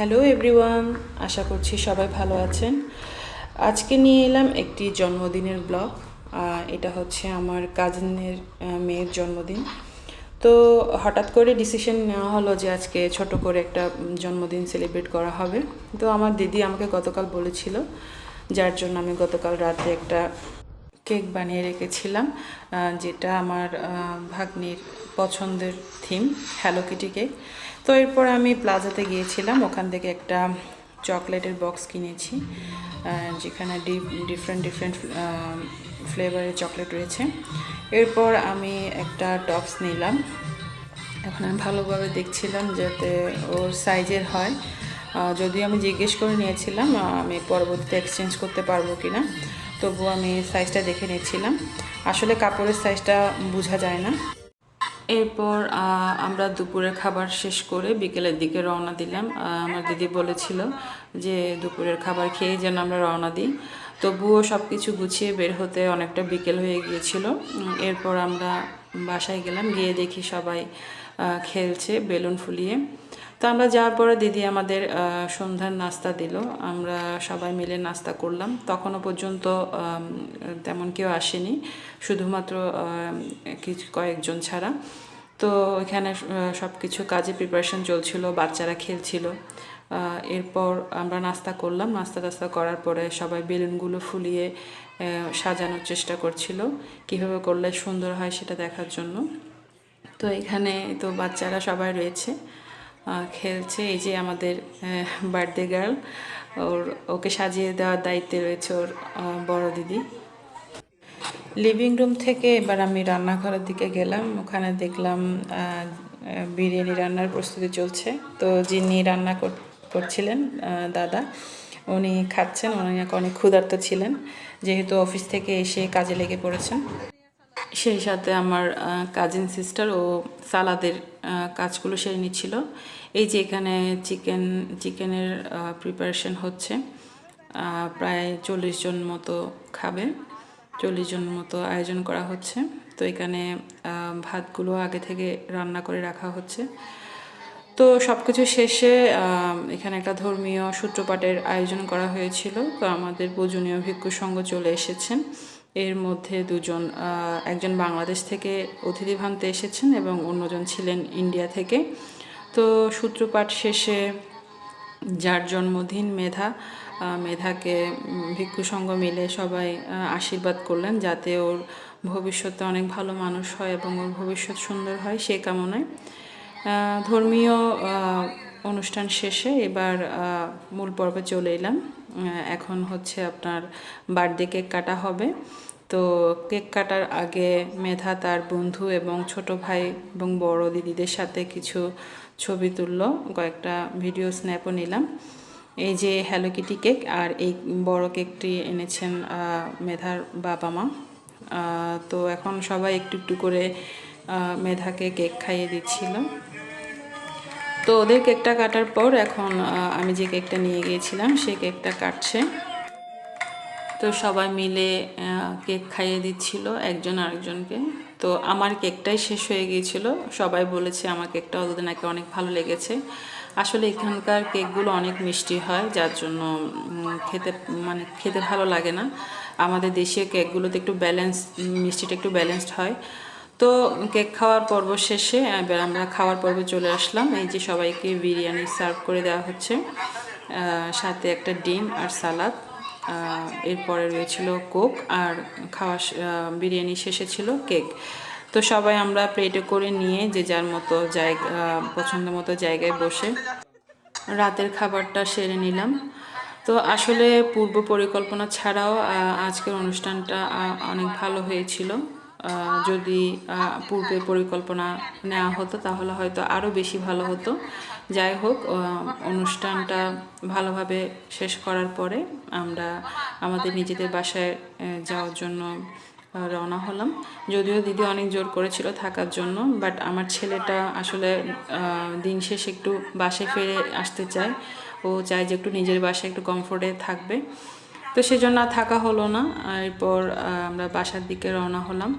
Hello everyone, আশা করছি সবাই ভালো আছেন। আজকে নিয়ে এলাম একটি জন্মদিনের ব্লগ এটা হচ্ছে আমার কাজিনের মেয়ের জন্মদিন। তো হঠাৎ করে ডিসিশন নেওয়া হলো যে আজকে ছোট করে একটা জন্মদিন সেলিব্রেট করা হবে। তো আমার দিদি আমাকে গতকাল বলেছিল, যার জন্য আমি গতকাল রাতে একটা কেক বানিয়ে রেখেছিলাম যেটা আমার ভাগ্নির পছন্দের থিম হ্যালো কিটি কেক তো এরপর আমি প্লাজাতে গিয়েছিলাম, ওখান থেকে একটা চকলেটের বক্স কিনেছি যেখানে ডিফারেন্ট ডিফারেন্ট ফ্লেভারের চকলেট রয়েছে। এরপর আমি একটা টপস নিলাম। এখন আমি ভালোভাবে দেখছিলাম যাতে ওর সাইজের হয়। যদিও আমি জিজ্ঞেস করে নিয়েছিলাম আমি পরবর্তীতে এক্সচেঞ্জ করতে পারব কি না তবুও আমি সাইজটা দেখে নিয়েছিলাম। আসলে কাপড়ের সাইজটা বোঝা যায় না। এরপর আমরা দুপুরের খাবার শেষ করে বিকেলের দিকে রওনা দিলাম। আমার দিদি বলেছিল যে দুপুরের খাবার খেয়ে যেন আমরা রওনা দিই। তবুও সব কিছু গুছিয়ে বের হতে অনেকটা বিকেল হয়ে গিয়েছিল। এরপর আমরা বাসায় গেলাম, গিয়ে দেখি সবাই খেলছে বেলুন ফুলিয়ে। তো আমরা যাওয়ার পরে দিদি আমাদের সন্ধ্যার নাস্তা দিল। আমরা সবাই মিলে নাস্তা করলাম। তখনও পর্যন্ত তেমন কেউ আসেনি। শুধুমাত্র কিছু কয়েকজন ছাড়া। তো এখানে সব কিছু কাজে প্রিপারেশন চলছিল, বাচ্চারা খেলছিল। এরপর আমরা নাস্তা করলাম। নাস্তা টাস্তা করার পরে সবাই বেলুনগুলো ফুলিয়ে সাজানোর চেষ্টা করছিল। কীভাবে করলে সুন্দর হয় সেটা দেখার জন্য। তো এখানে তো বাচ্চারা সবাই রয়েছে। খেলছে। এই যে আমাদের বার্থডে গার্ল ওর, ওকে সাজিয়ে দেওয়ার দায়িত্বে রয়েছে ওর বড় দিদি। লিভিং রুম থেকে এবার আমি রান্নাঘরের দিকে গেলাম। ওখানে দেখলাম বিরিয়ানি রান্নার প্রস্তুতি চলছে। তো যিনি রান্না কর- করছিলেন দাদা, উনি খাচ্ছেন। উনি অনেক ক্ষুধার্ত ছিলেন। যেহেতু অফিস থেকে এসে কাজে লেগে পড়েছেন। সেই সাথে আমার কাজিন সিস্টার ও সালাদের কাজগুলো সেরে নিচ্ছিল। এই যে এখানে চিকেন চিকেনের প্রিপারেশন হচ্ছে। প্রায় চল্লিশ জন মতো খাবে, চল্লিশ জন মতো আয়োজন করা হচ্ছে। তো এখানে ভাতগুলো আগে থেকে রান্না করে রাখা হচ্ছে। তো সব কিছু শেষে এখানে একটা ধর্মীয় সূত্রপাঠের আয়োজন করা হয়েছিল। তো আমাদের পূজনীয় ভিক্ষু সঙ্গ চলে এসেছেন এর মধ্যে দুজন একজন বাংলাদেশ থেকে অতিথি ভাঙতে এসেছেন এবং অন্যজন ছিলেন ইন্ডিয়া থেকে। তো সূত্রপাঠ শেষে যার জন্মদিন মেধা মেধাকে ভিক্ষু সংঘ মিলে সবাই আশীর্বাদ করলেন যাতে ওর ভবিষ্যতে অনেক ভালো মানুষ হয় এবং ওর ভবিষ্যৎ সুন্দর হয় সে কামনায়। ধর্মীয় অনুষ্ঠান শেষে এবার মূল পর্বে চলে এলাম। এখন হচ্ছে আপনার বার্থডে কেক কাটা হবে। তো কেক কাটার আগে মেধা তার বন্ধু এবং ছোট ভাই এবং বড় দিদিদের সাথে কিছু ছবি তুললো, কয়েকটা ভিডিও স্ন্যাপও নিলাম। এই যে হ্যালো কিটি কেক আর এই বড় কেকটি এনেছেন মেধার বাবা মা। তো এখন সবাই একটু একটু করে মেধাকে কেক খাইয়ে দিচ্ছিল। তো ওদের কেকটা কাটার পর এখন আমি যে কেকটা নিয়ে গিয়েছিলাম, সেই কেকটা কাটছে। তো সবাই মিলে কেক খাইয়ে দিচ্ছিল একজন আরেকজনকে। তো আমার কেকটাই শেষ হয়ে গিয়েছিল। সবাই বলেছে আমার কেকটা ওদের নাকি অনেক ভালো লেগেছে। আসলে এখানকার কেকগুলো অনেক মিষ্টি হয়, যার জন্য খেতে মানে খেতে ভালো লাগে না। আমাদের দেশীয় কেকগুলোতে একটু ব্যালেন্স মিষ্টিটা একটু ব্যালেন্সড হয়। তো কেক খাওয়ার পর্ব শেষে, এবার আমরা খাওয়ার পর্বে চলে আসলাম। এই যে সবাইকে বিরিয়ানি সার্ভ করে দেওয়া হচ্ছে সাথে একটা ডিম আর সালাদ এরপরে রয়েছিল কোক আর খাওয়া বিরিয়ানি শেষে ছিল কেক। তো সবাই আমরা প্লেটে করে নিয়ে যে যার মতো জায়গা পছন্দ মতো জায়গায় বসে রাতের খাবারটা সেরে নিলাম। তো আসলে পূর্ব পরিকল্পনা ছাড়াও আজকের অনুষ্ঠানটা অনেক ভালো হয়েছিল। যদি পূর্বে পরিকল্পনা নেওয়া হতো, তাহলে হয়তো আরও বেশি ভালো হতো। যাই হোক অনুষ্ঠানটা ভালোভাবে শেষ করার পরে আমরা আমাদের নিজেদের বাসায় যাওয়ার জন্য রওনা হলাম। যদিও দিদি অনেক জোর করেছিল থাকার জন্য, বাট আমার ছেলেটা আসলে দিন শেষে একটু বাসে ফিরে আসতে চায়। ও চায় যে একটু নিজের বাসায় একটু কমফোর্টে থাকবে। তো সেজন্য আর থাকা হলো না। এরপর আমরা বাসার দিকে রওনা হলাম।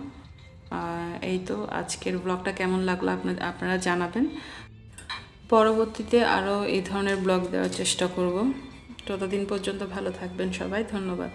এই তো আজকের ব্লগটা কেমন লাগল আপনার আপনারা জানাবেন। পরবর্তীতে আরও এই ধরনের ব্লগ দেওয়ার চেষ্টা করব। ততদিন পর্যন্ত ভালো থাকবেন সবাই। ধন্যবাদ।